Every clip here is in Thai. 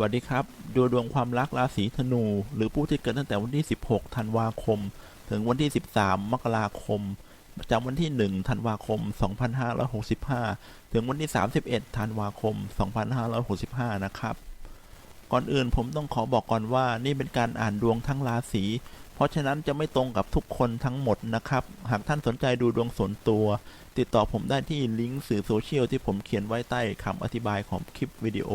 วัสดีครับ ดูดวงความรักราศีธนู หรือผู้ที่เกิดตั้งแต่วันที่ 16 ธันวาคม ถึงวันที่ 13 มกราคมประจำวันที่ 1 ธันวาคม 2565 ถึงวันที่ 31 ธันวาคม 2565 นะครับ ก่อนอื่นผมต้องขอบอกก่อนว่านี่เป็นการอ่านดวงทั้งราศี เพราะฉะนั้นจะไม่ตรงกับทุกคนทั้งหมดนะครับ หากท่านสนใจดูดวงส่วนตัว ติดต่อผมได้ที่ลิงก์สื่อโซเชียลที่ผมเขียนไว้ใต้คำอธิบายของคลิปวิดีโอ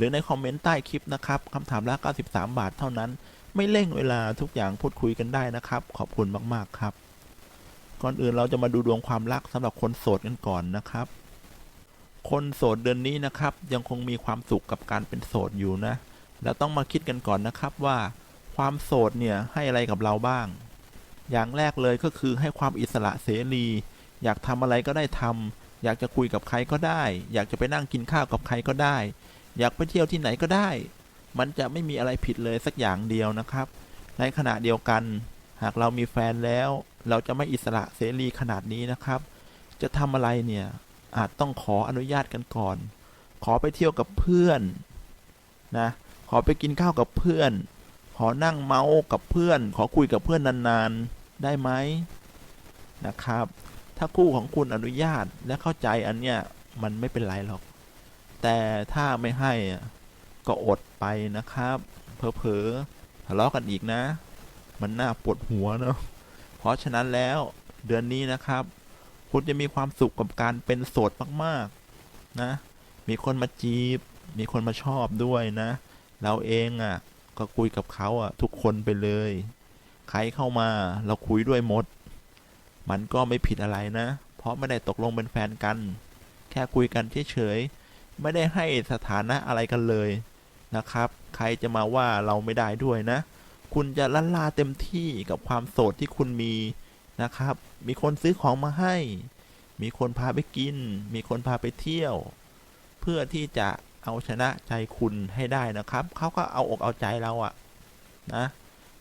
หรือในคอมเมนต์ใต้คลิปนะครับคำถามละ 93 บาทเท่านั้น ไม่เร่งเวลาทุกอย่างพูดคุยกันได้นะครับ ขอบคุณมาก ๆ ครับ ก่อนอื่นเราจะมาดูดวงความรักสำหรับคนโสดกันก่อนนะครับ คนโสดเดือนนี้นะครับ ยังคงมีความสุขกับการเป็นโสดอยู่นะ แล้วต้องมาคิดกันก่อนนะครับว่า ความโสดเนี่ยให้อะไรกับเราบ้าง อย่างแรกเลยก็คือให้ความอิสระเสรี อยากทำอะไรก็ได้ทำอยากจะคุยกับใครก็ได้ อยากจะไปนั่งกินข้าวกับใครก็ได้ อยากไปเที่ยวที่ไหนก็ได้ มันจะไม่มีอะไรผิดเลยสักอย่างเดียวนะครับ ในขณะเดียวกัน หากเรามีแฟนแล้ว เราจะไม่อิสระเสรีขนาดนี้นะครับ จะทำอะไรเนี่ยอาจต้องขออนุญาตกันก่อน ขอไปเที่ยวกับเพื่อนนะ ขอไปกินข้าวกับเพื่อน ขอนั่งเมาส์กับเพื่อน ขอคุยกับเพื่อนนานๆ ได้ไหมนะครับ ถ้าคู่ของคุณอนุญาตและเข้าใจอันเนี้ยมันไม่เป็นไรหรอก แต่ถ้าไม่ให้ก็อดไปนะครับเพอๆทะเลาะกันอีกนะ มันน่าปวดหัวเนาะเพราะฉะนั้นแล้วเดือนนี้นะครับ คุณจะมีความสุขกับการเป็นโสดมากๆนะ มีคนมาจีบ มีคนมาชอบด้วยนะ เราเองอะ ก็คุยกับเขาอะ ทุกคนไปเลย ใครเข้ามาเราคุยด้วยหมด มันก็ไม่ผิดอะไรนะ เพราะไม่ได้ตกลงเป็นแฟนกัน แค่คุยกันเฉยๆ ไม่ได้ให้สถานะอะไรกันเลยนะครับ ใครจะมาว่าเราไม่ได้ด้วยนะ คุณจะลันลาเต็มที่กับความโสดที่คุณมีนะครับ มีคนซื้อของมาให้ มีคนพาไปกิน มีคนพาไปเที่ยว เพื่อที่จะเอาชนะใจคุณให้ได้นะครับ เขาก็เอาอกเอาใจเราอะนะ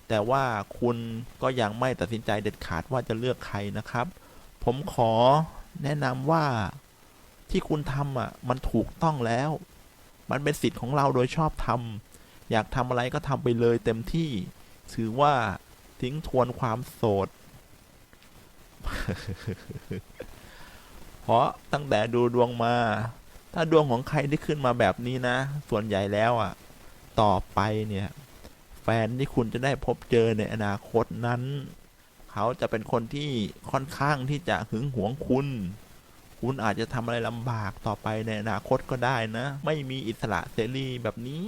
แต่ว่าคุณก็ยังไม่ตัดสินใจเด็ดขาดว่าจะเลือกใครนะครับ ผมขอแนะนำว่า ที่คุณทำอะ มันถูกต้องแล้ว มันเป็นสิทธิ์ของเราโดยชอบทำอยากทำอะไรก็ทำไปเลยเต็มที่ ถือว่าทิ้งทวนความโสด เพราะตั้งแต่ดูดวงมา ถ้าดวงของใครที่ขึ้นมาแบบนี้นะ ส่วนใหญ่แล้วอะ ต่อไปเนี่ย แฟนที่คุณจะได้พบเจอในอนาคตนั้น เขาจะเป็นคนที่ค่อนข้างที่จะหึงหวงคุณ คุณอาจจะทำอะไรลำบากต่อไปในอนาคตก็ได้นะ ไม่มีอิสระเสรีแบบนี้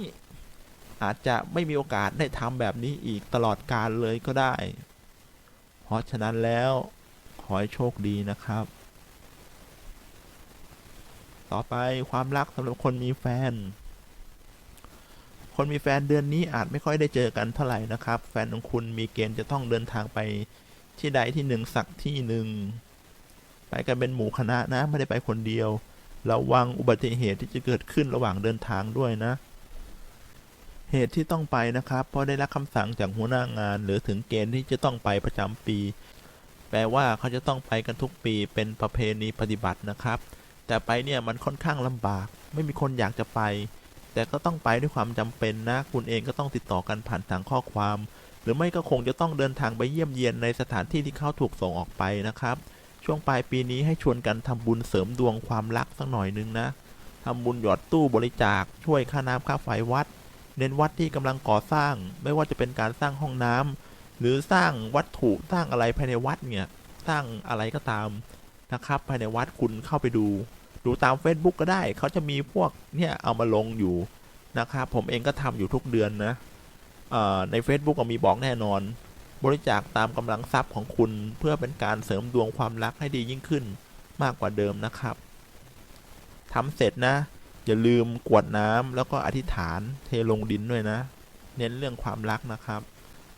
อาจจะไม่มีโอกาสได้ทำแบบนี้อีกตลอดกาลเลยก็ได้ เพราะฉะนั้นแล้ว ขอให้โชคดีนะครับ ต่อไปความรักสำหรับคนมีแฟน คนมีแฟนเดือนนี้อาจไม่ค่อยได้เจอกันเท่าไหร่นะครับ แฟนของคุณมีเกณฑ์จะต้องเดินทางไปที่ใดที่หนึ่งสักที่หนึ่ง ไปกันเป็นหมู่คณะนะ ไม่ได้ไปคนเดียว ระวังอุบัติเหตุที่จะเกิดขึ้นระหว่างเดินทางด้วยนะ เหตุที่ต้องไปนะครับ เพราะได้รับคำสั่งจากหัวหน้างาน หรือถึงเกณฑ์ที่จะต้องไปประจำปี แปลว่าเขาจะต้องไปกันทุกปีเป็นประเพณีปฏิบัตินะครับ แต่ไปเนี่ยมันค่อนข้างลำบาก ไม่มีคนอยากจะไป แต่ก็ต้องไปด้วยความจำเป็นนะ คุณเองก็ต้องติดต่อกันผ่านทางข้อความ หรือไม่ก็คงจะต้องเดินทางไปเยี่ยมเยียนในสถานที่ที่เขาถูกส่งออกไปนะครับ ช่วงปลายปีนี้ให้ชวนกันทำบุญเสริมดวงความรักสักหน่อยนึงนะทำบุญหยอดตู้บริจาคช่วยค่าน้ำค่าไฟวัด เน้นวัดที่กำลังก่อสร้าง ไม่ว่าจะเป็นการสร้างห้องน้ำหรือสร้างวัตถุสร้างอะไรภายในวัดเนี่ยสร้างอะไรก็ตามนะครับ ภายในวัดคุณเข้าไปดู ดูตาม Facebook ก็ได้ เขาจะมีพวกเนี่ยเอามาลงอยู่นะครับผมเองก็ทำอยู่ทุกเดือนนะใน Facebook ก็มีบอกแน่นอน บริจาคตามกำลังทรัพย์ของคุณเพื่อเป็นการเสริมดวงความรักให้ดียิ่งขึ้นมากกว่าเดิมนะครับทำเสร็จนะ อย่าลืมกวดน้ำแล้วก็อธิษฐานเทลงดินด้วยนะ เน้นเรื่องความรักนะครับ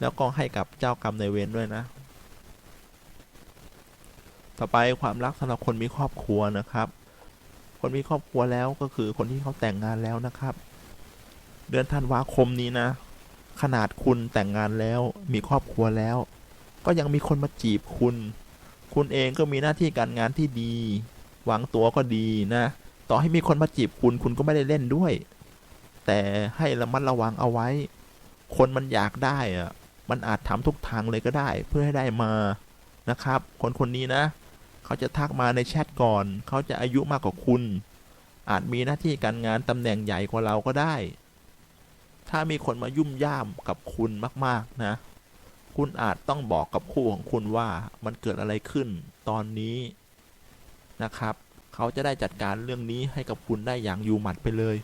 แล้วก็ให้กับเจ้ากรรมในายเวรด้วยนะ ต่อไปความรักสำหรับคนมีครอบครัวนะครับ คนมีครอบครัวแล้วก็คือคนที่เขาแต่งงานแล้วนะครับ เดือนธันวาคมนี้นะ ขนาดคุณแต่งงานแล้วมีครอบครัวแล้ว ก็ยังมีคนมาจีบคุณ คุณเองก็มีหน้าที่การงานที่ดีวางตัวก็ดีนะ ต่อให้มีคนมาจีบคุณคุณก็ไม่ได้เล่นด้วย แต่ให้ระมัดระวังเอาไว้ คนมันอยากได้อะมันอาจทำทุกทางเลยก็ได้เพื่อให้ได้มานะครับ คนคนนี้นะ เขาจะทักมาในแชทก่อน เขาจะอายุมากกว่าคุณ อาจมีหน้าที่การงานตำแหน่งใหญ่กว่าเราก็ได้ ถ้ามีคนมายุ่มย่ามกับคุณมาก ๆ นะ คุณอาจต้องบอกกับคู่ของคุณว่ามันเกิดอะไรขึ้นตอนนี้นะครับ เขาจะได้จัดการเรื่องนี้ให้กับคุณได้อย่างอยู่หมัดไปเลย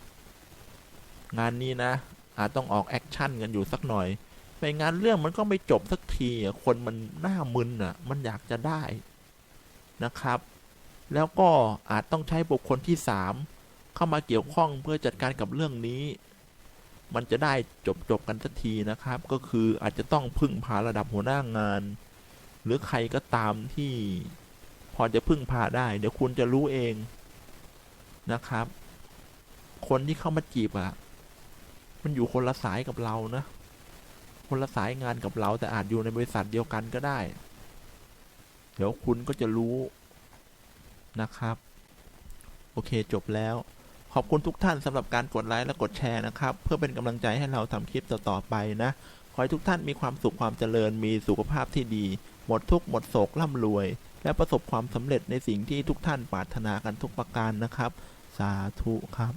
งานนี้นะ อาจต้องออกแอคชั่นกันอยู่สักหน่อยไม่งานเรื่องมันก็ไม่จบสักทีคนมันหน้ามึนอะ มันอยากจะได้นะครับ แล้วก็อาจต้องใช้บุคคลที่สามเข้ามาเกี่ยวข้องเพื่อจัดการกับเรื่องนี้ มันจะได้จบจบกันสักทีนะครับ ก็คืออาจจะต้องพึ่งพาระดับหัวหน้างาน หรือใครก็ตามที่พอจะพึ่งพาได้ เดี๋ยวคุณจะรู้เองนะครับ คนที่เข้ามาจีบอะมันอยู่คนละสายกับเรานะ คนละสายงานกับเราแต่อาจอยู่ในบริษัทเดียวกันก็ได้ เดี๋ยวคุณก็จะรู้นะครับ โอเคจบแล้ว ขอบคุณทุกท่านสำหรับการกดไลค์และกดแชร์นะครับ เพื่อเป็นกำลังใจให้เราทำคลิปต่อๆไปนะ ขอให้ทุกท่านมีความสุขความเจริญมีสุขภาพที่ดี หมดทุกข์หมดโศกร่ำรวย และประสบความสำเร็จในสิ่งที่ทุกท่านปรารถนากันทุกประการนะครับ สาธุครับ